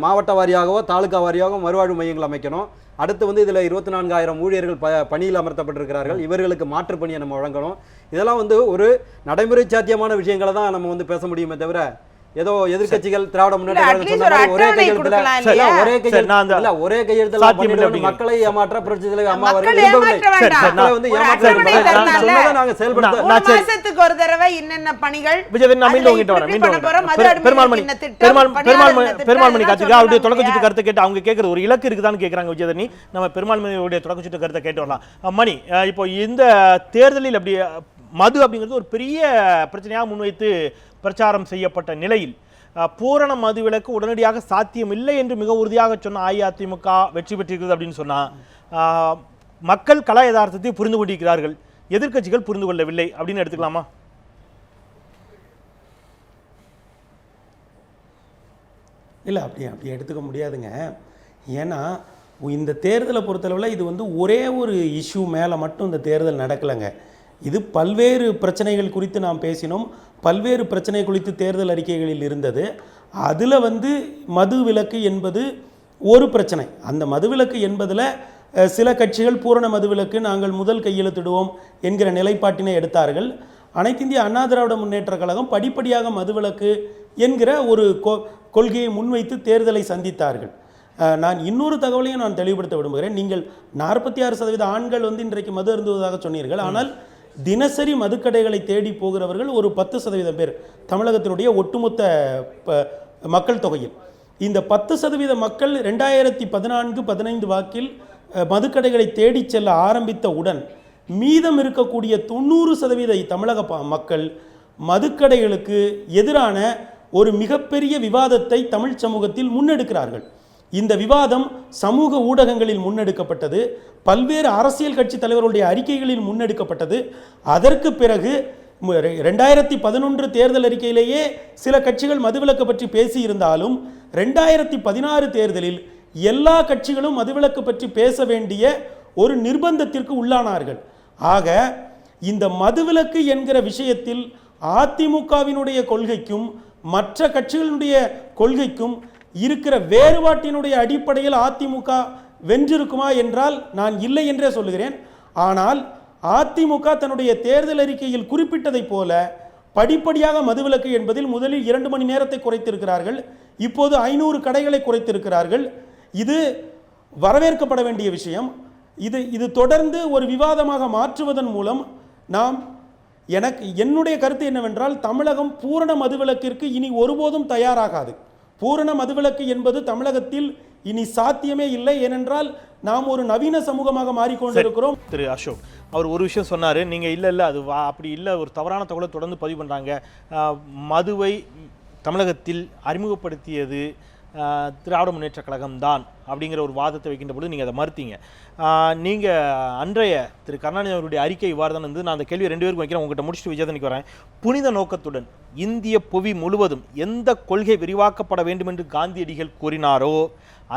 மாவட்ட வாரியாகவோ தாலுகா வாரியாகவோ மறுவாழ்வு மையங்கள் அமைக்கணும். அடுத்து வந்து இதில் இருபத்தி நான்காயிரம் ஊழியர்கள் ப பணியில் அமர்த்தப்பட்டிருக்கிறார்கள். இவர்களுக்கு மாற்று பணியை நம்ம வழங்கணும். இதெல்லாம் வந்து ஒரு நடைமுறை சாத்தியமான விஷயங்களை தான் நம்ம வந்து பேச முடியுமே தவிர ஏதோ எதிர்க்கட்சிகள் திராவிட முன்னேற்ற ஒரு கையெழுத்துல? ஒரே கையெழுத்துல. மக்களை ஏமாற்ற புரட்சி தலைவர் அம்மா வந்து நாங்க செயல்படுத்த ஒரு தடவை என்னென்ன பணிகள்? விஜயதன் நான் மீண்டும் உங்ககிட்ட வரேன் மீண்டும் பெருமாள்மணி பெருமாள் பெருமாள்மணி கார்த்திகா அவருடைய தொடக்கச்சுட்டு? கருத்தை கேட்டு அவங்க கேட்கறது ஒரு இலக்கு இருக்குதான்னு கேட்கறாங்க விஜயதனி நம்ம பெருமாள்மணியுடைய தொடக்கச்சுட்டு கருத்தை கேட்டு வரலாம். மணி இப்போ இந்த தேர்தலில் அப்படி மது அப்படிங்கிறது ஒரு பெரிய பிரச்சனையாக முன்வைத்து பிரச்சாரம் செய்யப்பட்ட நிலையில் பூரண மதுவிலக்கு உடனடியாக சாத்தியம் இல்லை என்று மிக உறுதியாக சொன்ன அஇஅதிமுக வெற்றி பெற்றிருக்கிறது அப்படின்னு சொன்னால் மக்கள் கலா யதார்த்தத்தை புரிந்து கொண்டிருக்கிறார்கள். எதிர்க்கட்சிகள் புரிந்து கொள்ளவில்லை. அப்படின்னு எடுத்துக்கலாமா? இல்லை அப்படி அப்படி எடுத்துக்க முடியாதுங்க. ஏன்னா இந்த தேர்தலை பொறுத்தளவில் இது வந்து ஒரே ஒரு இஷ்யூ மேலே மட்டும் இந்த தேர்தல் நடக்கலைங்க. இது பல்வேறு பிரச்சனைகள் குறித்து நாம் பேசினோம். பல்வேறு பிரச்சனை குறித்து தேர்தல் அறிக்கைகளில் இருந்தது. அதில் வந்து மது விலக்கு என்பது ஒரு பிரச்சனை. அந்த மதுவிலக்கு என்பதில் சில கட்சிகள் பூரண மதுவிலக்கு நாங்கள் முதல் கையெழுத்திடுவோம் என்கிற நிலைப்பாட்டினை எடுத்தார்கள். அனைத்து இந்திய அண்ணா திராவிட முன்னேற்ற கழகம் படிப்படியாக மதுவிலக்கு என்கிற ஒரு கொ கொள்கையை முன்வைத்து தேர்தலை சந்தித்தார்கள். நான் இன்னொரு தகவலையும் நான் தெளிவுபடுத்த விரும்புகிறேன். நீங்கள் நாற்பத்தி ஆறு சதவீத ஆண்கள் வந்து இன்றைக்கு மது அருந்துவதாக சொன்னீர்கள். ஆனால் தினசரி மதுக்கடைகளை தேடி போகிறவர்கள் ஒரு பத்து சதவீதம் பேர் தமிழகத்தினுடைய ஒட்டுமொத்த ப- மக்கள் தொகையில். இந்த பத்து சதவீத மக்கள் ரெண்டாயிரத்தி பதினான்கு பதினைந்து வாக்கில் மதுக்கடைகளை தேடிச் செல்ல ஆரம்பித்தவுடன் மீதம் இருக்கக்கூடிய தொண்ணூறு சதவீத தமிழக மக்கள் மதுக்கடைகளுக்கு எதிரான ஒரு மிகப்பெரிய விவாதத்தை தமிழ் சமூகத்தில் முன்னெடுக்கிறார்கள். இந்த விவாதம் சமூக ஊடகங்களில் முன்னெடுக்கப்பட்டது பல்வேறு அரசியல் கட்சி தலைவர்களுடைய அறிக்கைகளில் முன்னெடுக்கப்பட்டது. அதற்கு பிறகு ரெண்டாயிரத்தி பதினொன்று தேர்தல் அறிக்கையிலேயே சில கட்சிகள் மதுவிலக்கு பற்றி பேசியிருந்தாலும் ரெண்டாயிரத்தி பதினாறு தேர்தலில் எல்லா கட்சிகளும் மதுவிலக்கு பற்றி பேச வேண்டிய ஒரு நிர்பந்தத்திற்கு உள்ளானார்கள். ஆக இந்த மதுவிலக்கு என்கிற விஷயத்தில் அதிமுகவினுடைய கொள்கைக்கும் மற்ற கட்சிகளுடைய கொள்கைக்கும் இருக்கிற வேறுபாட்டினுடைய அடிப்படையில் அதிமுக வென்றிருக்குமா என்றால் நான் இல்லை என்றே சொல்லுகிறேன். ஆனால் அதிமுக தன்னுடைய தேர்தல் அறிக்கையில் குறிப்பிட்டதைப் போல படிப்படியாக மதுவிலக்கு என்பதில் முதலில் இரண்டு மணி நேரத்தை குறைத்திருக்கிறார்கள். இப்போது ஐநூறு கடைகளை குறைத்திருக்கிறார்கள். இது வரவேற்கப்பட வேண்டிய விஷயம். இது இது தொடர்ந்து ஒரு விவாதமாக மாற்றுவதன் மூலம் நாம் எனக்கு என்னுடைய கருத்து என்னவென்றால் தமிழகம் பூரண மதுவிலக்கிற்கு இனி ஒருபோதும் தயாராகாது. பூரண மதுவிலக்கு என்பது தமிழகத்தில் இனி சாத்தியமே இல்லை. ஏனென்றால் நாம் ஒரு நவீன சமூகமாக மாறிக்கொண்டிருக்கிறோம். திரு அசோக் அவர் ஒரு விஷயம் சொன்னார். நீங்கள் இல்லை இல்லை அது வா அப்படி இல்லை ஒரு தவறான தகவலை தொடர்ந்து பதிவு பண்ணுறாங்க மதுவை தமிழகத்தில் அறிமுகப்படுத்தியது திராவிட முன்னேற்ற கழகம் தான் அப்படிங்கிற ஒரு வாதத்தை வைக்கின்ற பொழுது நீங்கள் அதை மறுத்தீங்க. நீங்கள் அன்றைய திரு கருணாநிதி அவருடைய அறிக்கை இவ்வாறு தான் வந்து நான் அந்த கேள்வி ரெண்டு பேருக்கும் வைக்கிறேன். உங்கள்கிட்ட முடிச்சுட்டு விஜயதனிக்கு வரேன். புனித நோக்கத்துடன் இந்திய புவி முழுவதும் எந்த கொள்கை விரிவாக்கப்பட வேண்டும் என்று காந்தியடிகள் கூறினாரோ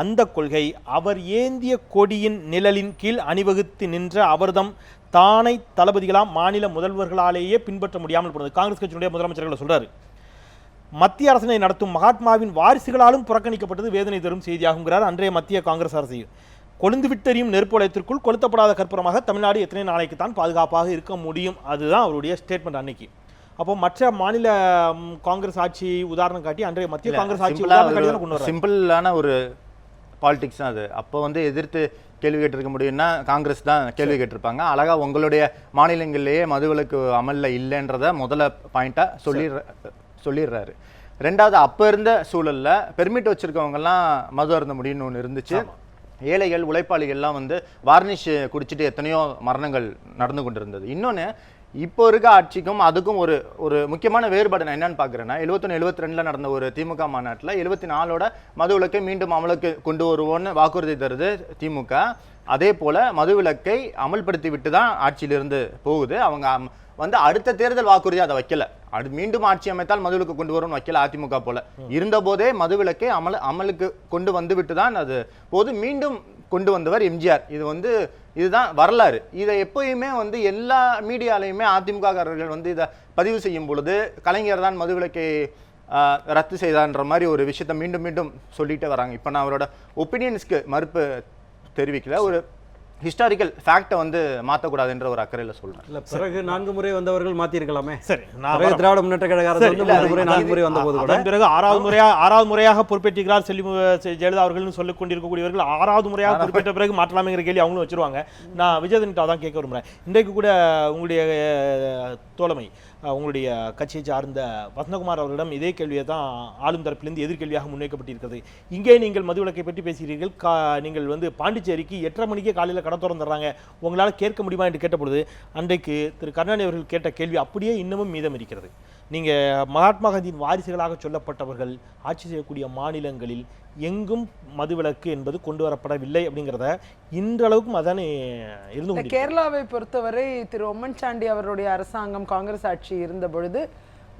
அந்த கொள்கை அவர் ஏந்திய கொடியின் நிழலின் கீழ் அணிவகுத்து நின்ற அவர்தம் தானை தளபதிகளாம் மாநில முதல்வர்களாலேயே பின்பற்ற முடியாமல் போனது. காங்கிரஸ் கட்சியினுடைய முதலமைச்சர்களை சொல்றாரு. மத்திய அரசினை நடத்தும் மகாத்மாவின் வாரிசுகளாலும் புறக்கணிக்கப்பட்டது வேதனை தரும் செய்தியாகுங்கிறார் அன்றைய மத்திய காங்கிரஸ் அரசு. கொழுந்து விட்டெறியும் நெருப்பு வலயத்திற்குள் கொளுத்தப்படாத கற்பூரமாக தமிழ்நாடு எத்தனை நாளைக்கு தான் பாதுகாப்பாக இருக்க முடியும்? அதுதான் அவருடைய ஸ்டேட்மெண்ட் அன்னைக்கு. அப்போ மற்ற மாநில காங்கிரஸ் ஆட்சி உதாரணம் காட்டி அன்றைய மத்திய காங்கிரஸ் ஆட்சி சிம்பிளான ஒரு பாலிடிக்ஸ் தான் அது. அப்போ வந்து எதிர்த்து கேள்வி கேட்டிருக்க முடியும்னா காங்கிரஸ் தான் கேள்வி கேட்டிருப்பாங்க. அழகா உங்களுடைய மாநிலங்களிலேயே மதுவிலக்கு அமல்ல இல்லைன்றத முதல்ல பாயிண்டா சொல்லிடுற சொல்லிடுறாரு. ரெண்டாவது அப்போ இருந்த சூழல்ல பெர்மிட் வச்சிருக்கவங்கலாம் மது அருந்த முடியும்னு ஒன்று இருந்துச்சு. ஏழைகள் உழைப்பாளிகள்லாம் வந்து வார்னிஷ் குடிச்சிட்டு எத்தனையோ மரணங்கள் நடந்து கொண்டிருந்தது. இன்னொன்று இப்போ இருக்க ஆட்சிக்கும் அதுக்கும் ஒரு ஒரு முக்கியமான வேறுபாடு நான் என்னன்னு பார்க்குறேன்னா எழுபத்தொன்று எழுபத்தி ரெண்டில் நடந்த ஒரு திமுக மாநாட்டில் எழுபத்தி நாலோட மதுவிலக்கை மீண்டும் அமலுக்கு கொண்டு வருவோன்னு வாக்குறுதி தருது திமுக. அதே போல் மது விளக்கை அமல்படுத்தி விட்டு தான் ஆட்சியிலிருந்து போகுது. அவங்க அம்- வந்து அடுத்த தேர்தல் வாக்குறுதி அதை வைக்கல. அது மீண்டும் ஆட்சி அமைத்தால் மதுவிலக்கு கொண்டு வரும்னு வைக்கல அதிமுக போல. இருந்த போதே மதுவிலக்கை அமல் அமலுக்கு கொண்டு வந்து விட்டு தான் அது. போது மீண்டும் கொண்டு வந்தவர் எம்ஜிஆர். இது வந்து இதுதான் வரலாறு. இதை எப்பயுமே வந்து எல்லா மீடியாலையுமே அதிமுக காரர்கள் வந்து இதை பதிவு செய்யும் பொழுது கலைஞர் தான் மதுவிலக்கை ரத்து செய்தான்ற மாதிரி ஒரு விஷயத்த மீண்டும் மீண்டும் சொல்லிட்டே வராங்க. இப்போ நான் அவரோட ஒப்பீனியன்ஸ்க்கு மறுப்பு தெரிவிக்கல. ஒரு ஹிஸ்டாரிக்கல் ஃபேக்டை வந்து மாற்றக்கூடாதுன்ற ஒரு அக்கறையில் சொல்கிறேன் இல்ல பிறகு நான்கு முறை வந்தவர்கள் மாத்தி இருக்கலாமே சரி நான். திராவிட முன்னேற்ற கழக அரசு மூன்று முறை நான்கு முறை வந்த போது கூட. பிறகு ஆறாவது முறையா ஆறாவது முறையாக பொறுப்பேற்றுகிறார் செல்வி ஜெயலலிதா அவர்கள் சொல்லிக் கொண்டிருக்கக்கூடியவர்கள் ஆறாவது முறையாக பொறுப்பேற்ற பிறகு மாற்றலாம்ங்கிற கேள்வி அவங்களும் வச்சிருவாங்க. நான் விஜயதனிட்டா தான் கேட்க விரும்புறேன். இன்றைக்கு கூட உங்களுடைய தோழமை உங்களுடைய கட்சியை சார்ந்த வசந்தகுமார் அவர்களிடம் இதே கேள்வியை தான் ஆளும் தரப்பிலிருந்து எதிர்கேள்வியாக முன்வைக்கப்பட்டிருக்கிறது. இங்கே நீங்கள் மதுவிலக்கை பற்றி பேசுகிறீர்கள். கா நீங்கள் வந்து பாண்டிச்சேரிக்கு எட்டரை மணிக்கே காலையில் கடை திறந்துடுறாங்க உங்களால் கேட்க முடியுமா என்று கேட்டபொழுது அன்றைக்கு திரு கருணாநிதி அவர்கள் கேட்ட கேள்வி அப்படியே இன்னமும் மீதம் இருக்கிறது. நீங்கள் மகாத்மா காந்தியின் வாரிசுகளாக சொல்லப்பட்டவர்கள் ஆட்சி செய்யக்கூடிய மாநிலங்களில் எங்கும் மதுவிலக்கு என்பது கொண்டு வரப்படவில்லை அப்படிங்கிறத இன்றளவுக்கும் அதானே இருந்து. கேரளாவை பொறுத்தவரை திரு ஒம்மன் சாண்டி அவருடைய அரசாங்கம் காங்கிரஸ் ஆட்சி இருந்த பொழுது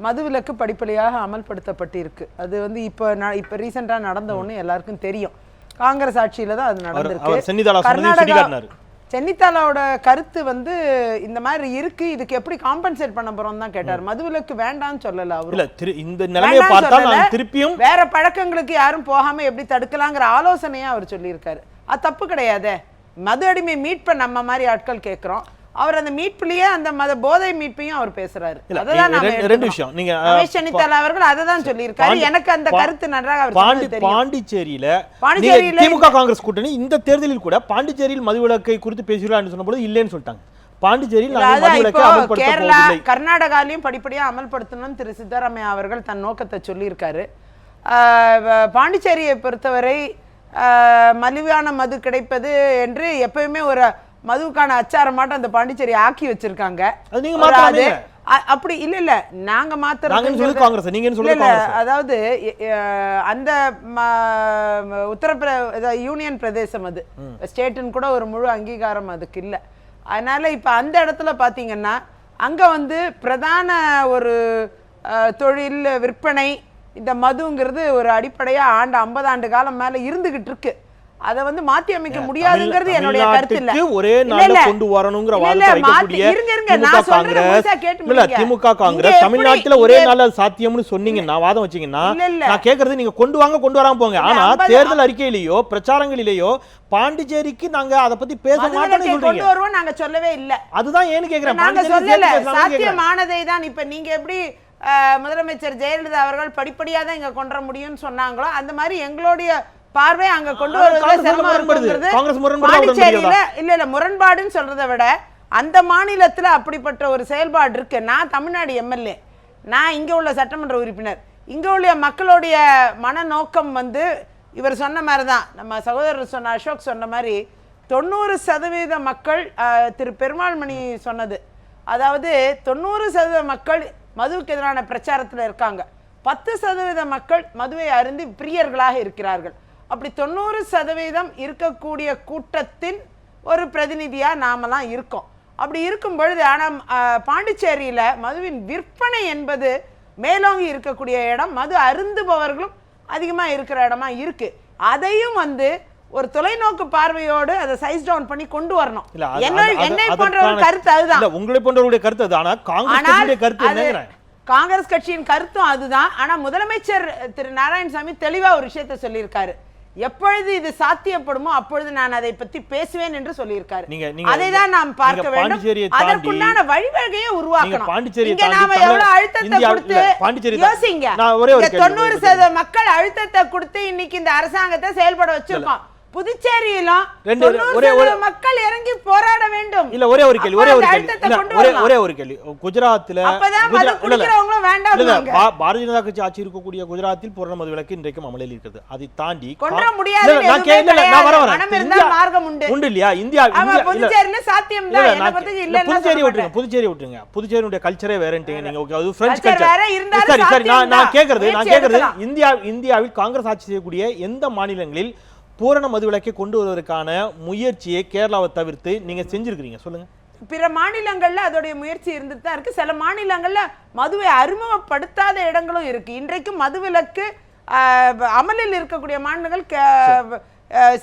மதுவிலக்கு படிப்படியாக அமல்படுத்தப்பட்டிருக்கு. அது வந்து இப்போ இப்போ ரீசெண்டாக நடந்த ஒண்ணு எல்லாருக்கும் தெரியும். காங்கிரஸ் ஆட்சியில தான் அது நடந்திருக்கு. கர்நாடகா சென்னித்தாலாவோட கருத்து வந்து இந்த மாதிரி இருக்கு இதுக்கு எப்படி காம்பன்சேட் பண்ண போறோம் தான் கேட்டார். மதுவிலக்கு வேண்டாம்னு சொல்லல அவரு. இல்ல இந்த பார்த்தால் சொல்லல. நான் திருப்பியும் வேற பழக்கங்களுக்கு யாரும் போகாம எப்படி தடுக்கலாங்கிற ஆலோசனையா அவர் சொல்லியிருக்காரு. அது தப்பு கிடையாதே. மது அடிமை மீட்பை நம்ம மாதிரி ஆட்கள் கேட்கிறோம் அவர் அந்த மீட்புலயே அந்த மத போதை மீட்பையும் அவர் பேசுறாரு. நாம ரெண்டு-. விஷயம். நீங்க, சென்னித்தாலா அவர்கள் அதை தான் சொல்லியிருக்காரு. எனக்கு அந்த கருத்து நன்றாக அவர் பாண்டி பாண்டிச்சேரியில பாண்டிச்சேரியில திமுக காங்கிரஸ் கூட்டணி இந்த தேர்தலில் கூட பாண்டிச்சேரியில் மதுவிலக்கை குறித்து பேசுகிறோம் என்று சொன்னபோது இல்லைன்னு சொல்லிட்டாங்க. பாண்டிச்சேரியில் அதான் கேரளா கர்நாடகாலையும் படிப்படியா அமல்படுத்தணும்னு திரு சித்தராமையா அவர்கள் தன் நோக்கத்தை சொல்லியிருக்காரு. பாண்டிச்சேரியை பொறுத்தவரை மலிவான மது கிடைப்பது என்று எப்பயுமே ஒரு மதுவுக்கான அச்சாரமாட்டம் அந்த பாண்டிச்சேரி ஆக்கி வச்சிருக்காங்க. நீங்க அப்படி இல்ல இல்ல. நாங்க மாத்திரம் சொல்லுது காங்கிரஸ். அதாவது அந்த உத்தரப்பிர யூனியன் பிரதேசம் அது. ஸ்டேட்டுன்னு கூட ஒரு முழு அங்கீகாரம் அதுக்கு இல்லை. அதனால இப்போ அந்த இடத்துல பார்த்தீங்கன்னா அங்கே வந்து பிரதான ஒரு தொழில் விற்பனை இந்த மதுங்கிறது ஒரு அடிப்படையாக ஆண்டு ஐம்பது ஆண்டு காலம் மேலே இருந்துகிட்டு இருக்கு. அதை வந்து மாத்தி அமைக்க முடியாதுங்கிறது என்னுடைய கருத்து இல்ல. ஒரே நாள்ல. கொண்டு இல்ல, வாதத்தை வைக்கக்கூடிய இருங்க, இருங்க, நான் சொல்றதை இல்ல. திமுக காங்கிரஸ். தமிழ்நாட்டுல ஒரே நாள்ல சாத்தியம்னு சொன்னீங்கன்னா வாதம் வச்சீங்கன்னா. நான் கேக்குறது நீங்க கொண்டு வாங்க கொண்டு வராம போங்க. ஆனா தேர்தல் அறிக்கையிலேயோ பிரச்சாரங்களிலேயோ பாண்டிச்சேரிக்கு நாங்க அதை பத்தி பேச மாட்டோம்னு சொல்றீங்க கொண்டு வருவோம் நாங்க சொல்லவே இல்ல. அதுதான் ஏன்னு கேக்குறேன். நாங்க சொல்லல. சாத்தியமானதை தான் இப்ப நீங்க எப்படி முதலமைச்சர் ஜெயலலிதா அவர்கள் படிப்படியா தான் இங்க கொண்டு வர முடியும்னு சொன்னாங்களோ அந்த மாதிரி எங்களுடைய பார்வை அங்க கொண்டு வருவதில் சிரமம். இருக்குங்கிறது பாண்டிச்சேரியில? இல்ல இல்ல முரண்பாடுன்னு சொல்றதை விட அந்த மாநிலத்துல அப்படிப்பட்ட ஒரு செயல்பாடு இருக்கு. நான் தமிழ்நாடு எம்எல்ஏ. நான் இங்க உள்ள சட்டமன்ற உறுப்பினர். இங்க உள்ள மக்களுடைய மனநோக்கம் வந்து இவர் சொன்ன மாதிரி தான் நம்ம சகோதரர் சொன்ன அசோக் சொன்ன மாதிரி தொண்ணூறு சதவீத மக்கள் திரு பெருமாள்மணி சொன்னது. அதாவது தொண்ணூறு சதவீத மக்கள் மதுவுக்கு எதிரான பிரச்சாரத்தில் இருக்காங்க. பத்து சதவீத மக்கள் மதுவை அருந்தி பிரியர்களாக இருக்கிறார்கள். அப்படி தொண்ணூறு சதவீதம் இருக்கக்கூடிய கூட்டத்தின் ஒரு பிரதிநிதியா நாமெல்லாம் இருக்கோம். அப்படி இருக்கும் பொழுது ஆனால் பாண்டிச்சேரியில மதுவின் விற்பனை என்பது மேலோங்கி இருக்கக்கூடிய இடம். மது அருந்துபவர்களும் அதிகமா இருக்கிற இடமா இருக்கு. அதையும் வந்து ஒரு தொலைநோக்கு பார்வையோடு அதை சைஸ் டவுன் பண்ணி கொண்டு வரணும். என்ன போன்ற ஒரு கருத்து அதுதான். உங்களை போன்றவருடைய கருத்து அது. ஆனா காங்கிரஸ் ஆனால் கட்சியுடைய கருத்து காங்கிரஸ் கட்சியின் கருத்தும் அதுதான். ஆனா முதலமைச்சர் திரு நாராயணசாமி தெளிவா ஒரு விஷயத்தை சொல்லியிருக்காரு. எப்பொழுது இது சாத்தியப்படுமோ அப்பொழுது நான் அதை பத்தி பேசுவேன் என்று சொல்லியிருக்காரு. அதை தான் நாம் பார்க்க வேண்டும். அதற்குன வழிவகையை உருவாக்கணும். இங்க நாம எவ்வளவு அழுத்தத்தை கொடுத்து. யோசிங்க. நான் ஒரே தொண்ணூறு சதவீத மக்கள் அழுத்தத்தை கொடுத்து இன்னைக்கு இந்த அரசாங்கத்தை செயல்பட வச்சிருக்கோம். புதுச்சேரியிலும் ஒரே- ஒரே- மக்கள் இறங்கி போராட வேண்டும். இல்ல ஒரே ஒரு கேள்வி ஒரே ஒரு கேள்வி. ஒரே. ஒரே ஒரு கேள்வி. குஜராத்ல பாரதிய ஜனதா கட்சி ஆட்சி இருக்கக்கூடிய குஜராத்தில் பூரண மது விலக்கு இன்றைக்கும் அமலில் இருக்கிறது. அதை தாண்டி கொன்ற மார்க்கம் உண்டு. இல்லையா? இந்தியா புதுச்சேரி விட்டுருங்க. புதுச்சேரி விட்டுருங்க. புதுச்சேரியுடைய கல்ச்சரே வேறன்ட்டீங்க நீங்க ஓகே அது பிரெஞ்சு கல்ச்சர் சரி சரி நான் நான். கேக்குறது நான் கேக்குறது. இந்தியா இந்தியாவில் காங்கிரஸ் ஆட்சி செய்யக்கூடிய எந்த மாநிலங்களில் பூரண மது விலக்கை கொண்டு வருவதற்கான முயற்சியை கேரளாவை தவிர்த்து நீங்க செஞ்சிருக்கீங்க சொல்லுங்க. பிற மாநிலங்கள்ல அதோடைய முயற்சி இருந்துட்டு தான் இருக்கு. சில மாநிலங்கள்ல மதுவை அறிமுகப்படுத்தாத இடங்களும் இருக்கு. இன்றைக்கு மதுவிலக்கு அமலில் இருக்கக்கூடிய மாநிலங்கள்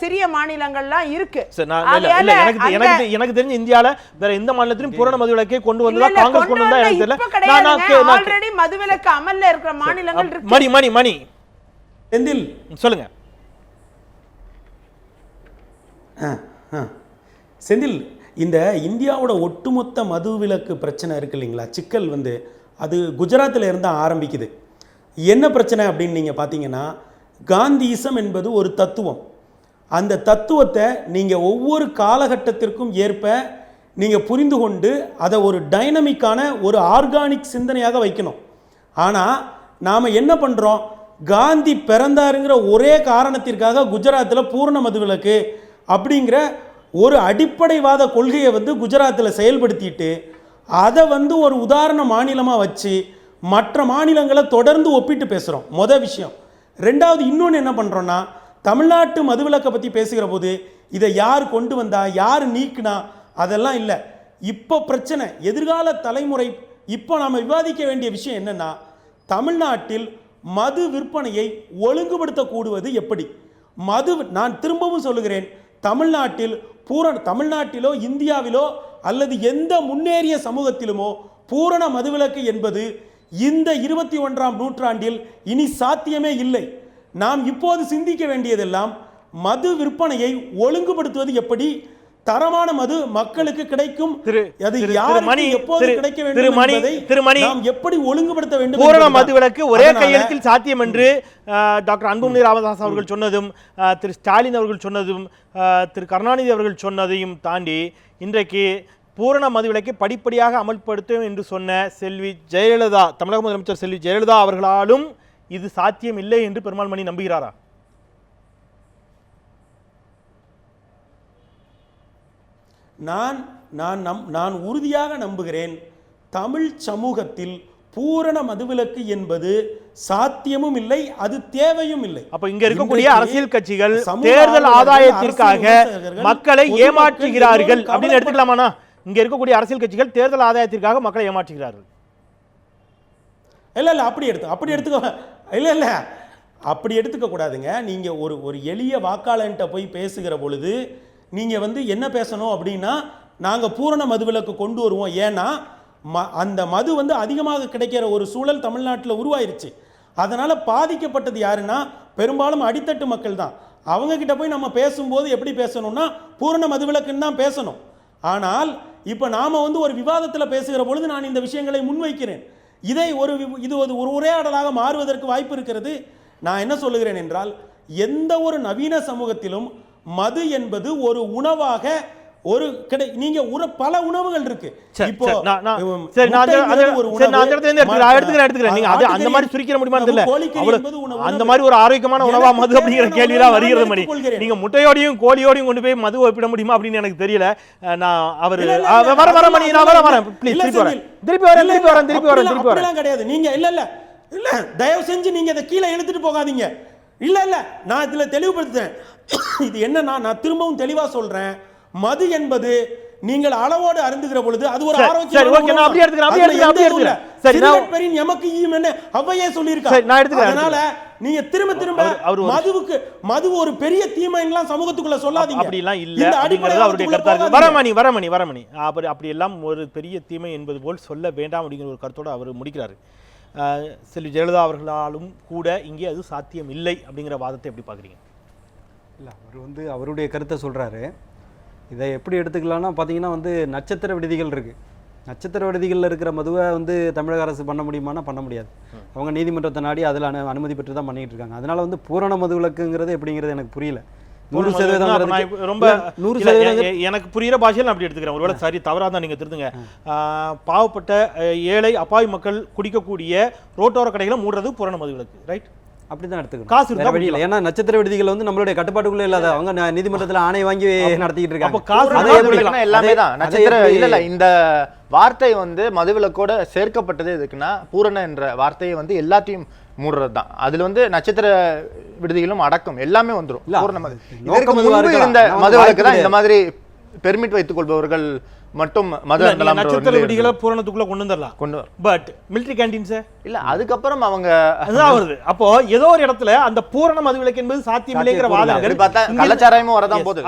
சிறிய மாநிலங்கள்லாம் இருக்கு. எனக்கு எனக்கு தெரிஞ்ச இந்தியால வேற எந்த மாநிலத்திலும் பூரண மதுவிலக்கை கொண்டு வந்ததா காங்கிரஸ் கொண்டு வந்தா எனக்கு தெரியல. ஆல்ரெடி மதுவிலக்கு அமல்ல இருக்கிற மாநிலங்கள் இருக்கு. மணி மணி மணி. செந்தில். சொல்லுங்க. செந்தில் இந்த இந்தியாவோட ஒட்டுமொத்த மது விலக்கு பிரச்சனை இருக்கு இல்லைங்களா? சிக்கல் வந்து அது குஜராத்தில் இருந்தால் ஆரம்பிக்குது. என்ன பிரச்சனை அப்படின்னு நீங்கள் பார்த்தீங்கன்னா காந்தியிசம் என்பது ஒரு தத்துவம். அந்த தத்துவத்தை நீங்கள் ஒவ்வொரு காலகட்டத்திற்கும் ஏற்ப நீங்கள் புரிந்து கொண்டு அதை ஒரு டைனமிக்கான ஒரு ஆர்கானிக் சிந்தனையாக வைக்கணும். ஆனால் நாம் என்ன பண்ணுறோம் காந்தி பிறந்தாருங்கிற ஒரே காரணத்திற்காக குஜராத்தில் பூர்ண மதுவிலக்கு அப்படிங்கிற ஒரு அடிப்படைவாத கொள்கையை வந்து குஜராத்தில் செயல்படுத்திட்டு அதை வந்து ஒரு உதாரண மாநிலமாக வச்சு மற்ற மாநிலங்களை தொடர்ந்து ஒப்பிட்டு பேசுகிறோம் மொதல் விஷயம். ரெண்டாவது இன்னொன்று என்ன பண்ணுறோன்னா தமிழ்நாட்டு மதுவிலக்கை பற்றி பேசுகிற போது இதை யார் கொண்டு வந்தா யார் நீக்குனா அதெல்லாம் இல்லை. இப்போ பிரச்சனை. எதிர்கால தலைமுறை இப்போ நாம் விவாதிக்க வேண்டிய விஷயம் என்னென்னா தமிழ்நாட்டில் மது விற்பனையை ஒழுங்குபடுத்தக்கூடுவது எப்படி? மது நான் திரும்பவும் சொல்லுகிறேன் தமிழ்நாட்டில் பூரண தமிழ்நாட்டிலோ இந்தியாவிலோ அல்லது எந்த முன்னேறிய சமூகத்திலுமோ பூரண மதுவிலக்கு என்பது இந்த இருபத்தி ஒன்றாம் நூற்றாண்டில் இனி சாத்தியமே இல்லை. நாம் இப்போது சிந்திக்க வேண்டியதெல்லாம் மது விற்பனையை ஒழுங்குபடுத்துவது எப்படி? தரமான மது மக்களுக்கு கிடைக்கும் திரு- அது யாருக்கு எப்போது கிடைக்க வேண்டும் திருமணி, என்பதை திருமணி. நாம் எப்படி ஒழுங்குபடுத்த வேண்டும் பூரண என்பதுதான். மதுவிலக்கு ஒரே கையெழுத்தில் சாத்தியம் என்று டாக்டர் அன்புமணி ராமதாஸ் அவர்கள் சொன்னதும் திரு ஸ்டாலின் அவர்கள் சொன்னதும் திரு கருணாநிதி அவர்கள் சொன்னதையும் தாண்டி இன்றைக்கு பூரண மதுவிலக்கை படிப்படியாக அமல்படுத்தும் என்று சொன்ன செல்வி ஜெயலலிதா தமிழக முதலமைச்சர் செல்வி ஜெயலலிதா அவர்களாலும் இது சாத்தியம் இல்லை என்று பெருமாள் மணி நம்புகிறாரா நான் நான் நம் நான் உறுதியாக நம்புகிறேன். தமிழ் சமூகத்தில் பூரண மதுவிலக்கு என்பது சாத்தியமும் இல்லை அது தேவையும் இல்லை. அப்ப இங்க இருக்கக்கூடிய அரசியல் கட்சிகள் தேர்தல் ஆதாயத்திற்காக மக்களை ஏமாற்றுகிறார்கள் அப்படின்னு எடுத்துக்கலாமாண்ணா? இங்க இருக்கக்கூடிய அரசியல் கட்சிகள் தேர்தல் ஆதாயத்திற்காக மக்களை ஏமாற்றுகிறார்கள். இல்ல இல்ல அப்படி எடுத்து அப்படி எடுத்துக்க இல்ல இல்ல அப்படி எடுத்துக்க கூடாதுங்க நீங்க ஒரு ஒரு எளிய வாக்காளன்ட்ட போய் பேசுகிற பொழுது நீங்கள் வந்து என்ன பேசணும் அப்படின்னா நாங்கள் பூரண மதுவிலக்கு கொண்டு வருவோம். ஏன்னா ம அந்த மது வந்து அதிகமாக கிடைக்கிற ஒரு சூழல் தமிழ்நாட்டில் உருவாயிருச்சு. அதனால் பாதிக்கப்பட்டது யாருன்னா பெரும்பாலும் அடித்தட்டு மக்கள் தான். அவங்கக்கிட்ட போய் நம்ம பேசும்போது எப்படி பேசணும்னா பூரண மதுவிலக்குன்னு தான் பேசணும். ஆனால் இப்போ நாம் வந்து ஒரு விவாதத்தில் பேசுகிற பொழுது நான் இந்த விஷயங்களை முன்வைக்கிறேன். இதை ஒரு வி- இது ஒரு ஒரு உரையாடலாக மாறுவதற்கு வாய்ப்பு இருக்கிறது. நான் என்ன சொல்லுகிறேன் என்றால் எந்த ஒரு நவீன சமூகத்திலும் மது என்பது ஒரு உணவாக ஒரு கிடை நீங்க உற பல உணவுகள் இருக்கு இப்போ சரி, நான்- அது- ஒரு நான் எடுத்துக்கிறேன். எடுத்துக்கிறேன். நீங்க அது- அந்த மாதிரி சுருக்கிற அவ்வளவு- என்பது உணவு. அந்த மாதிரி ஒரு ஆரோக்கியமான உணவா மது அப்படிங்கிற கேள்விலாம் வருகிறது மணி. நீங்க முட்டையோடையும் கோழியோடையும் கொண்டு போய் மது ஒப்பிட முடியுமா அப்படின்னு எனக்கு தெரியல நான் அவர் இல்ல, இல்ல, இல்ல, வர வர மணி நான் வர வரேன் இல்ல, ப்ளீஸ் இல்ல, திருப்பி வரேன். திருப்பி வரேன் இல்ல, திருப்பி வரேன் திருப்பி வரேன் திருப்பி வரேன் கிடையாது நீங்க இல்ல இல்ல இல்ல தயவு செஞ்சு நீங்க இதை கீழே இழுத்துட்டு போகாதீங்க இல்ல இல்ல நான் இதுல தெளிவுபடுத்துறேன் இது என்னன்னா நான் திரும்பவும் தெளிவா சொல்றேன் மது என்பது நீங்கள் அளவோடு அருந்துகிற பொழுது அது ஒரு சரி, ஆரோக்கியமான சரி, okay, நான் உணவு. அப்படியே எடுத்துக்கிறேன், அப்படியே அதுல எடுத்துக்கிறேன், எந்த அப்படியே இதுவும் இல்ல. எடுத்துக்கிறேன். சரி, நான்- சிறுவர் பெரின் எமக்கு ஈயும் என்ன அவ்வையே சொல்லியிருக்கா சரி, நான் எடுத்துக்கிறேன், அதனால நீங்க திரும்ப திரும்ப மதுவுக்கு மது ஒரு பெரிய தீமைன்லாம் சமூகத்துக்குள்ள சொல்லாதீங்க அப்படிலாம் இல்ல இந்த அப்படிங்கிறது அவருடைய கருத்தா இருக்கு. வரமணி வரமணி வரமணி அப்படி அப்படி எல்லாம் ஒரு பெரிய தீமை என்பது போல் சொல்ல வேண்டாம் அப்படிங்கிற ஒரு கருத்தோடு அவர் முடிக்கிறாரு செல்வி ஜெயலலிதா அவர்களாலும் கூட இங்கே அது சாத்தியம் இல்லை அப்படிங்கிற வாதத்தை எப்படி பார்க்குறீங்க? இல்லை அவர் வந்து அவருடைய கருத்தை சொல்கிறாரு இதை எப்படி எடுத்துக்கலாம்னா பார்த்தீங்கன்னா வந்து நட்சத்திர விடுதிகள் இருக்குது நட்சத்திர விடுதிகளில் இருக்கிற மதுவை வந்து தமிழக அரசு பண்ண முடியுமானா பண்ண முடியாது. அவங்க நீதிமன்றத்தை நாடி அதில் அனு அனுமதி பெற்று தான் பண்ணிட்டு இருக்காங்க. அதனால வந்து பூரண மது விலக்குங்கிறது எப்படிங்கிறது எனக்கு புரியல. நூறு அப்ப சதவீதம் ரொம்ப நூறு சதவீதம் எனக்கு புரியுற பாஷையில் நான் அப்படி எடுத்துக்கிறேன். ஒருவேளை சரி தவறாக தான் நீங்கள் திருத்துங்க ஆஹ், பாவப்பட்ட ஏழை அப்பாவி மக்கள் குடிக்கக்கூடிய ரோட்டோர கடைகளை மூடுறது பூரண மது விலக்கு ரைட் அப்படி தான் எடுத்துக்கணும். காசு இருந்தா வேற வழி இல்லை. ஏன்னா நட்சத்திர விடுதிகள் வந்து நம்மளுடைய கட்டுப்பாட்டுக்குள்ளே இல்லாத அவங்க நீதிமன்றத்தில் ஆணை வாங்கி நடத்திக்கிட்டு அப்போ இருக்காங்க காசு எப்படி- குடிக்கலாம். எல்லாமே தான். நட்சத்திர இல்ல இல்ல இந்த வார்த்தை வந்து மதுவிலக்கோட சேர்க்கப்பட்டது எதுக்குன்னா பூரண என்ற வார்த்தையை வந்து எல்லாத்தையும் மூடுறது தான் அதுல வந்து நட்சத்திர விடுதிகளும் அடக்கம் எல்லாமே நோக்கம் இதற்கு முன்பு. இருந்த மதுவிலக்கு தான் இந்த மாதிரி பெர்மிட் வைத்துக் கொள்பவர்கள் மட்டும் மது நட்சத்திர விடிகளை பூரணத்துக்குள்ள கொண்டு வந்துடலாம். கொண்டு வர- பட் மிலிட்டரி கேண்டீன்ஸ் இல்ல அதுக்கப்புறம் அவங்க அதுதான் வருது. அப்போ ஏதோ ஒரு இடத்துல அந்த பூரண மதுவிலக்கு என்பது அப்படி பார்த்தா இங்க- கள்ளச்சாராயமும் வரதான் போகுது.